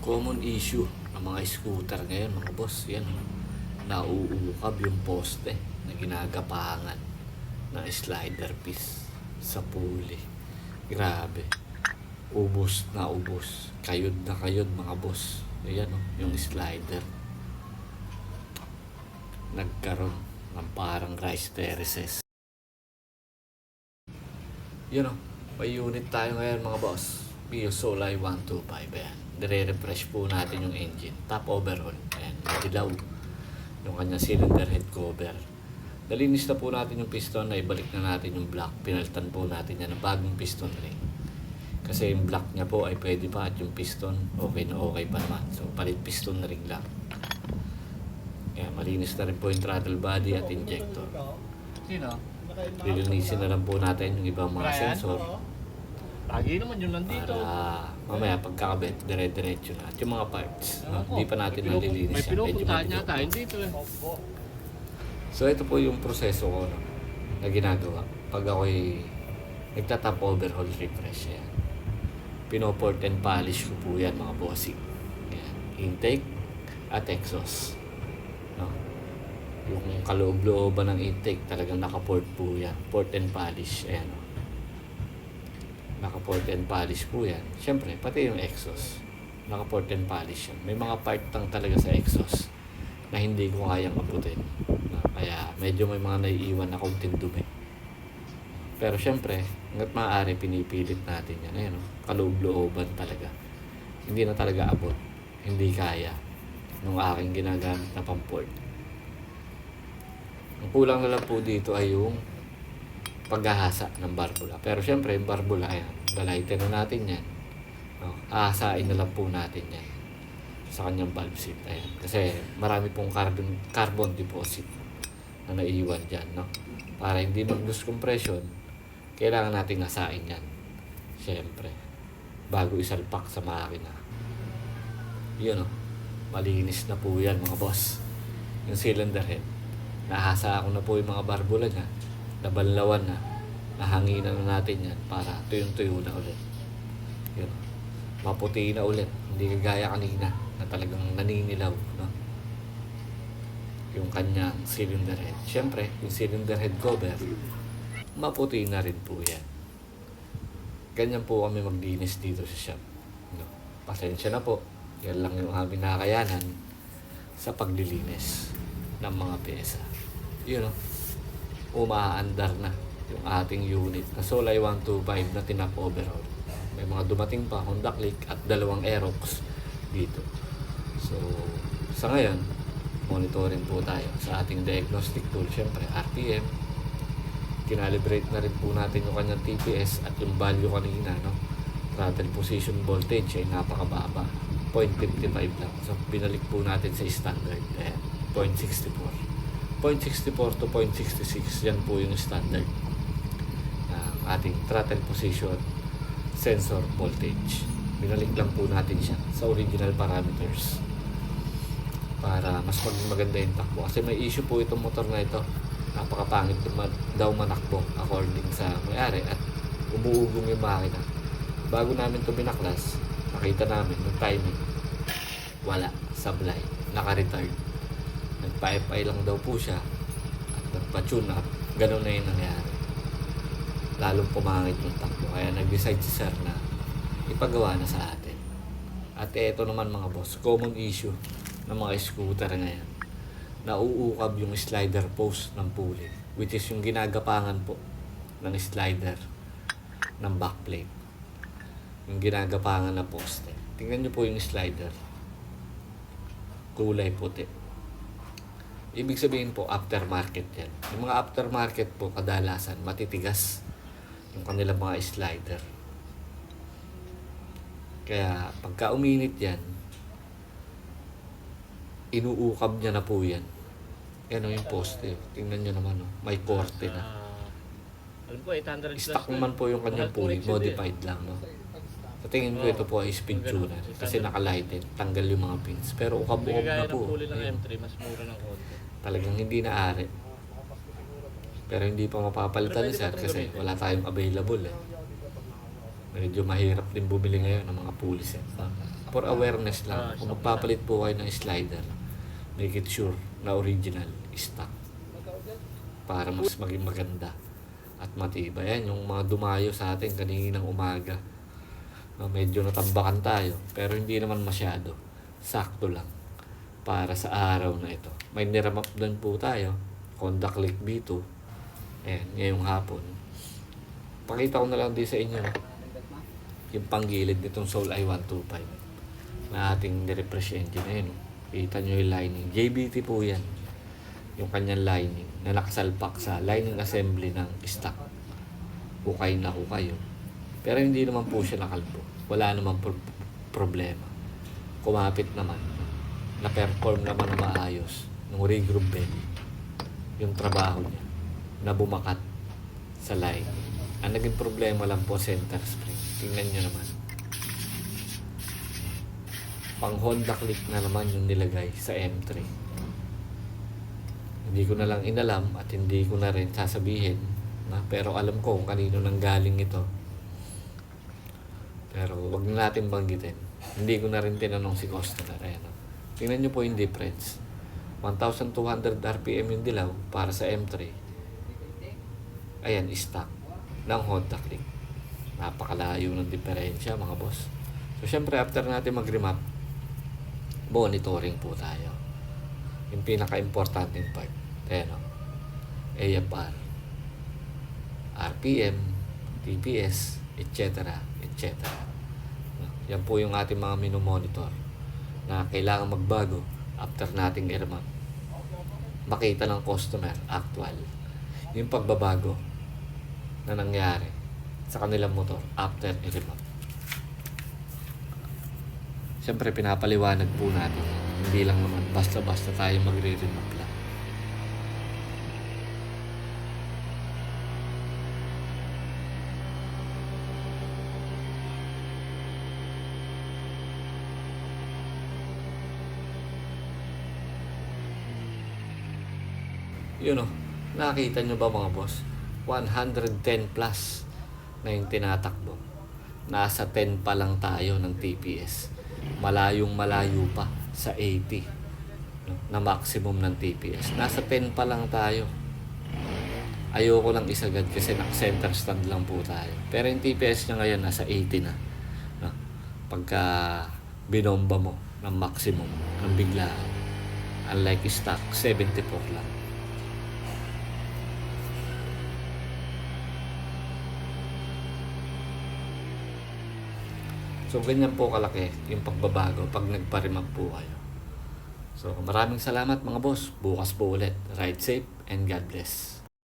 common issue ng mga scooter ngayon mga boss yan nauukab yung poste na ginagapangan ng slider piece sa pulley grabe ubos na ubos kayod na kayod mga boss ayan oh, yung slider nagkaroon ng parang rice terraces yun o, may unit tayo ngayon mga boss. Mio Solay 125. Ayan. Dire-refresh po natin yung engine. Top overhaul. Ayan. Dilaw. Yung kanyang cylinder head cover. Nalinis na po natin yung piston na ibalik na natin yung block. Pinalitan po natin yan ng bagong piston ring. Kasi yung block niya po ay pwede pa at yung piston okay na okay pa naman. So palit piston ring lang. Kaya malinis na rin po yung throttle body at injector. Sino? Lilinisin na lang po natin yung ibang mga sensor Lagi naman yun nandito. para mamaya pagkakabit, dire-diretso na. At yung mga parts, no? Ewan ko. hindi pa natin nalilinis May pinupuntahan niya tayo dito eh. So ito po yung proseso ko no, na ginagawa pag ako'y nagtatap overhaul refresh. Yan. Pinoport and polish ko po yan mga bossing. Yan. Intake at exhaust. No? Yung kaloob-looban ng intake talagang nakaport po yan. Port and polish. Ayan. no? Nakaport and polish po yan. Siyempre, pati yung exhaust. Nakaport and polish yan. May mga part lang talaga sa exhaust na hindi ko kayang abutin. Kaya medyo may mga naiiwan na kaunting dumi. Pero syempre, hanggat maaari pinipilit natin yan. Ayun, no? kaloob-looban talaga. Hindi na talaga abot. Hindi kaya nung aking ginagamit na pamport. Ang kulang na lang po dito ay yung paghahasa ng barbula. Pero syempre, yung barbula, ayan, balaitin na natin yan. No? Ahasain na lang po natin yan sa kanyang valve seat. Ayan. Kasi marami pong carbon, carbon deposit na naiiwan dyan. No? Para hindi mag-lose compression, kailangan nating hasain yan. Siyempre. Bago isalpak sa makina. Yun o. Malinis na po yan mga boss. Yung cylinder head. Nahasa ko na po yung mga barbula niya. Nabanlawan na. Nahanginan na natin yan para tuyong-tuyo na ulit. Yun. Maputi na ulit. Hindi kagaya kanina na talagang naninilaw. No? Yung kanyang cylinder head. Siyempre, yung cylinder head cover, maputi na rin po yan. Ganyan po kami maglinis dito sa shop. No? Pasensya na po. Yan lang yung aming nakayanan sa paglilinis ng mga pyesa. Yun o. Umaandar na yung ating unit na Solay 125 na tinap overhaul. May mga dumating pa Honda Click at dalawang Aerox dito. So, sa ngayon, monitoring po tayo sa ating diagnostic tool. Siyempre, RPM. Kinalibrate na rin po natin yung kanyang TPS at yung value kanina, no? Throttle position voltage ay napakababa. 0.55 lang. So, binalik po natin sa standard. Ayan, 0.64. 0.64 to 0.66, yan po yung standard ating throttle position sensor voltage. Binalik lang po natin siya sa original parameters para mas maging maganda yung takbo. Kasi may issue po itong motor na ito. Napakapangit daw manakbo according sa may-ari at umuugong yung makina. Bago namin ito binaklas, nakita namin yung timing. Wala. Sablay. Naka-retard. Nagpa-FI lang daw po siya at nagpa-tune up. Ganun na yung nangyari. Lalong pumangit yung takbo. Kaya nag-decide si sir na ipagawa na sa atin. At ito naman mga boss, common issue ng mga scooter ngayon. Nauukab yung slider post ng pulley, which is yung ginagapangan po ng slider ng backplate. Yung ginagapangan na poste. Tingnan nyo po yung slider. Kulay puti. Ibig sabihin po, aftermarket yan. Yung mga aftermarket po, kadalasan, matitigas yung kanilang mga slider. Kaya, pagka uminit yan, inuukab niya na po yan. Yan yung poste. Tingnan nyo naman, oh. may korte na. Ah, alam ko, 800 plus. Stock na. naman po yung kanyang pulley, modified lang, no? Sa tingin ko ito po ay speed tuner kasi nakalighted, tanggal yung mga pins. Pero ukab-ukab na ng po. pulley ng Ayun. M3, mas mura ng konti. Talagang hindi na ari. Pero hindi pa mapapalitan ni Pero pwede sir kasi wala tayong available eh. Medyo mahirap din bumili ngayon ng mga pulley set. For awareness Ah, lang. Kung magpapalit po kayo ng slider, make it sure na original stock. Para mas maging maganda at matibay. Yan, yung mga dumayo sa atin kaninang umaga. Medyo natambakan tayo, pero hindi naman masyado. Sakto lang para sa araw na ito. May niramap doon po tayo, Honda Click B2. Ayan, ngayong hapon. Pakita ko na lang din sa inyo yung panggilid nitong Soul i125 na ating nirefresh engine. Ayan, oh. kita nyo yung lining. JBT po yan. Yung kanyang lining na nakasalpak sa lining assembly ng stock. Hukay na hukay yun. Pero hindi naman po siya nakalbo. Wala naman pro- problema. Kumapit naman. Na-perform naman na maayos. Nung regroup bed. Yung trabaho niya. Na bumakat sa line. Ang naging problema lang po center spring. Tingnan nyo naman. Pang Honda Click na naman yung nilagay sa M3. Hindi ko na lang inalam at hindi ko na rin sasabihin na pero alam ko kung kanino nang galing ito. Pero wag na natin banggitin. Hindi ko na rin tinanong si customer. Ayan. Tingnan nyo po yung difference. 1,200 RPM yung dilaw para sa M3. Ayan, stock ng Honda Click. Napakalayo ng diferensya mga boss. So, syempre, after natin mag-remap, monitoring po tayo. Yung pinaka-importanting part. Ayan o. AFR, RPM, TPS, etc. etc. Yan po yung ating mga minomonitor na kailangan magbago after nating i-remap. Makita ng customer actual yung pagbabago na nangyari sa kanilang motor after i-remap. Siyempre, pinapaliwanag po natin. Hindi lang naman basta-basta tayo magre-remap lang. Yun o, nakita nyo ba mga boss? 110 plus na yung tinatakbo. Nasa 10 pa lang tayo ng TPS. Malayong malayo pa sa 80 no, na maximum ng TPS. Nasa 10 pa lang tayo. Ayoko lang isagad kasi naka-center stand lang po tayo. Pero yung TPS niya ngayon nasa 80 na. No? Pagka binomba mo ng maximum ng biglaan. Unlike stock, 74 lang. So, ganyan po kalaki yung pagbabago pag nagparimap po kayo. So, maraming salamat mga boss. Bukas po ulit. Ride safe and God bless.